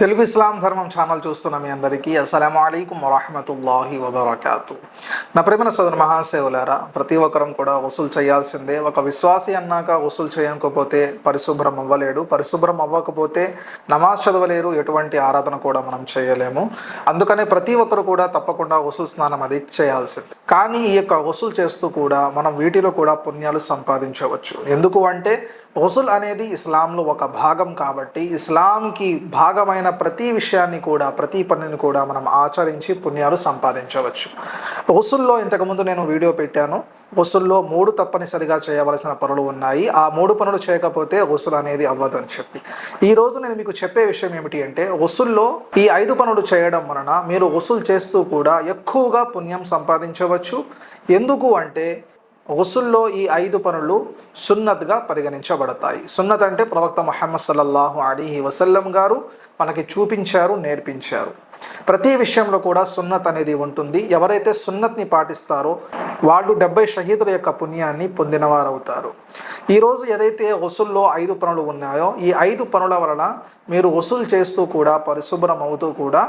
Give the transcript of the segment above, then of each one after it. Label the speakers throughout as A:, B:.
A: తెలుగు ఇస్లాం ధర్మం ఛానల్ చూస్తున్న మీ అందరికీ అస్సలం అయికం వరహమతుల్లాహి వబర్కాతు. నా ప్రేమన సోదర మహాసేవులారా ప్రతి ఒక్కరం కూడా వసూలు చేయాల్సిందే. ఒక విశ్వాసి అన్నాక వసూలు చేయకపోతే పరిశుభ్రం అవ్వలేడు. పరిశుభ్రం అవ్వకపోతే నమాజ్ చదవలేరు. ఎటువంటి ఆరాధన కూడా మనం చేయలేము. అందుకనే ప్రతి ఒక్కరు కూడా తప్పకుండా వసూలు స్నానం అది చేయాల్సిందే. కానీ ఈ యొక్క వసూలు చేస్తూ కూడా మనం వీటిలో కూడా పుణ్యాలు సంపాదించవచ్చు. ఎందుకు అంటే వసూల్ అనేది ఇస్లాంలో ఒక భాగం కాబట్టి ఇస్లాంకి భాగమైన ప్రతి విషయాన్ని కూడా ప్రతి పనిని కూడా మనం ఆచరించి పుణ్యాలు సంపాదించవచ్చు. వసూల్లో ఇంతకుముందు నేను వీడియో పెట్టాను. వసూల్లో మూడు తప్పనిసరిగా చేయవలసిన పనులు ఉన్నాయి. ఆ మూడు పనులు చేయకపోతే వసూలు అనేది అవ్వదు అని చెప్పి ఈరోజు నేను మీకు చెప్పే విషయం ఏమిటి అంటే వసూల్లో ఈ ఐదు పనులు చేయడం వలన మీరు వసూలు చేస్తూ కూడా ఎక్కువగా పుణ్యం సంపాదించవచ్చు. ఎందుకు అంటే వసూల్లో ఈ ఐదు పనులు సున్నత్గా పరిగణించబడతాయి. సున్నత్ అంటే ప్రవక్త మహమ్మద్ సల్లల్లాహు అలీహి వసల్లం గారు మనకి చూపించారు నేర్పించారు. ప్రతి విషయంలో కూడా సున్నత్ అనేది ఉంటుంది. ఎవరైతే సున్నత్ని పాటిస్తారో వాళ్ళు డెబ్బై షహీదుల యొక్క పుణ్యాన్ని పొందినవారు అవుతారు ఈరోజు ఏదైతే వసూల్లో ఐదు పనులు ఉన్నాయో ఈ ఐదు పనుల వలన మీరు వసూలు చేస్తూ కూడా పరిశుభ్రం అవుతూ కూడా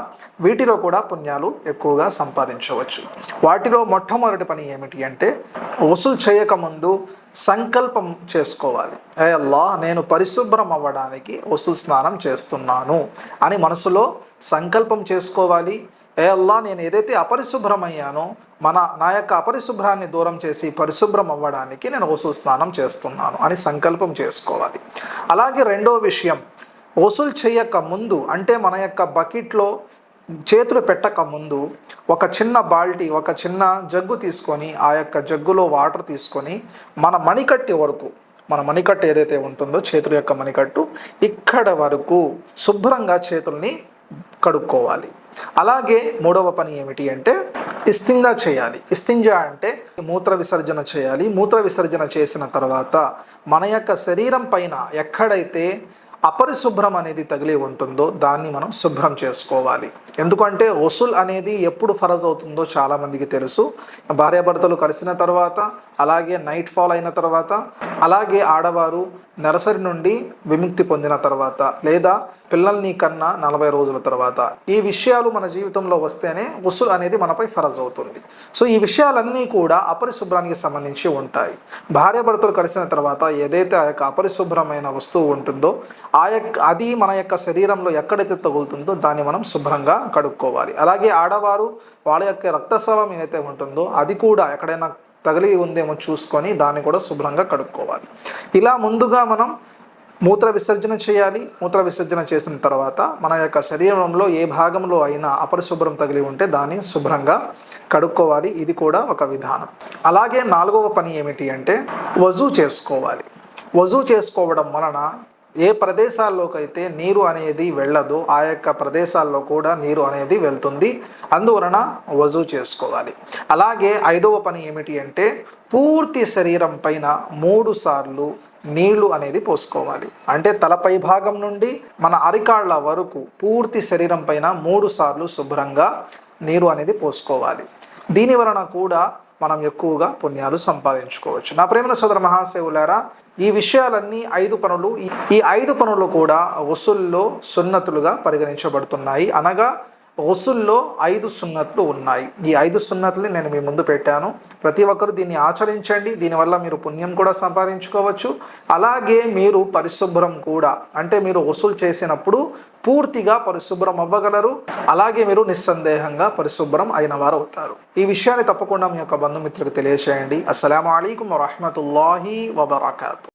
A: వీటిలో కూడా పుణ్యాలు ఎక్కువగా సంపాదించవచ్చు. వాటిలో మొట్టమొదటి పని ఏమిటి అంటే వసూలు చేయకముందు సంకల్పం చేసుకోవాలి. ఏ అల్లా నేను పరిశుభ్రం అవ్వడానికి వసూలు స్నానం చేస్తున్నాను అని మనసులో సంకల్పం చేసుకోవాలి. ఏ అల్లా నేను ఏదైతే అపరిశుభ్రమయ్యానో మన నా యొక్క అపరిశుభ్రాన్ని దూరం చేసి పరిశుభ్రం అవ్వడానికి నేను వసూలు స్నానం చేస్తున్నాను అని సంకల్పం చేసుకోవాలి. అలాగే రెండో విషయం వసూలు చేయక ముందు అంటే మన యొక్క బకెట్లో చేతులు పెట్టక ముందు ఒక చిన్న బాల్టీ ఒక చిన్న జగ్గు తీసుకొని ఆ యొక్క జగ్గులో వాటర్ తీసుకొని మన మణికట్టి వరకు మన మణికట్టు ఏదైతే ఉంటుందో చేతుల యొక్క మణికట్టు ఇక్కడ వరకు శుభ్రంగా చేతుల్ని కడుక్కోవాలి. అలాగే మూడవ పని ఏమిటి అంటే ఇస్తింజా చేయాలి. ఇస్తింజా అంటే మూత్ర విసర్జన చేయాలి. మూత్ర విసర్జన చేసిన తర్వాత మన యొక్క శరీరం పైన ఎక్కడైతే అపరిశుభ్రం అనేది తగిలి ఉంటుందో దాన్ని మనం శుభ్రం చేసుకోవాలి. ఎందుకంటే వసూల్ అనేది ఎప్పుడు ఫరజ్ అవుతుందో చాలామందికి తెలుసు. భార్యాభర్తలు కలిసిన తర్వాత అలాగే నైట్ ఫాల్ అయిన తర్వాత అలాగే ఆడవారు నర్సరీ నుండి విముక్తి పొందిన తర్వాత లేదా పిల్లల్ని కన్నా నలభై రోజుల తర్వాత. ఈ విషయాలు మన జీవితంలో వస్తేనే వసూల్ అనేది మనపై ఫరజ్ అవుతుంది. సో ఈ విషయాలన్నీ కూడా అపరిశుభ్రానికి సంబంధించి ఉంటాయి. భార్యాభర్తలు కలిసిన తర్వాత ఏదైతే ఆ యొక్క అపరిశుభ్రమైన వస్తువు ఉంటుందో ఆ యొక్క అది మన యొక్క శరీరంలో ఎక్కడైతే తగులుతుందో దాన్ని మనం శుభ్రంగా కడుక్కోవాలి. అలాగే ఆడవారు వాళ్ళ యొక్క రక్తస్రావం ఏదైతే ఉంటుందో అది కూడా ఎక్కడైనా తగిలి ఉందేమో చూసుకొని దాన్ని కూడా శుభ్రంగా కడుక్కోవాలి. ఇలా ముందుగా మనం మూత్ర విసర్జన చేయాలి. మూత్ర విసర్జన చేసిన తర్వాత మన యొక్క శరీరంలో ఏ భాగంలో అయినా అపరిశుభ్రం తగిలి ఉంటే దాన్ని శుభ్రంగా కడుక్కోవాలి. ఇది కూడా ఒక విధానం. అలాగే నాలుగవ పని ఏమిటి అంటే వజూ చేసుకోవాలి. వజూ చేసుకోవడం వలన ఏ ప్రదేశాల్లోకైతే నీరు అనేది వెళ్ళదో ఆ యొక్క ప్రదేశాల్లో కూడా నీరు అనేది వెళ్తుంది. అందువలన వజూ చేసుకోవాలి. అలాగే ఐదవ పని ఏమిటి అంటే పూర్తి శరీరం పైన మూడు సార్లు నీళ్ళు అనేది పోసుకోవాలి. అంటే తలపై భాగం నుండి మన అరికాళ్ళ వరకు పూర్తి శరీరం పైన మూడు సార్లు శుభ్రంగా నీరు అనేది పోసుకోవాలి. దీని వలన కూడా మనం ఎక్కువగా పుణ్యాలు సంపాదించుకోవచ్చు. నా ప్రేమ సోదర మహాశివులారా ఈ విషయాలన్నీ ఐదు పనులు ఈ- ఈ ఐదు పనులు కూడా వసూల్లో సున్నతులుగా పరిగణించబడుతున్నాయి. అనగా వసూల్లో ఐదు సున్నతులు ఉన్నాయి. ఈ ఐదు సున్నతుల్ని నేను మీ ముందు పెట్టాను. ప్రతి ఒక్కరు దీన్ని ఆచరించండి. దీనివల్ల మీరు పుణ్యం కూడా సంపాదించుకోవచ్చు. అలాగే మీరు పరిశుభ్రం కూడా. అంటే మీరు వసూలు చేసినప్పుడు పూర్తిగా పరిశుభ్రం అవ్వగలరు. అలాగే మీరు నిస్సందేహంగా పరిశుభ్రం అయిన వారు అవుతారు ఈ విషయాన్ని తప్పకుండా మీ యొక్క బంధుమిత్రులకు తెలియజేయండి అస్సలం అయికం వరహమతుల్లాహి వబర్కాతు.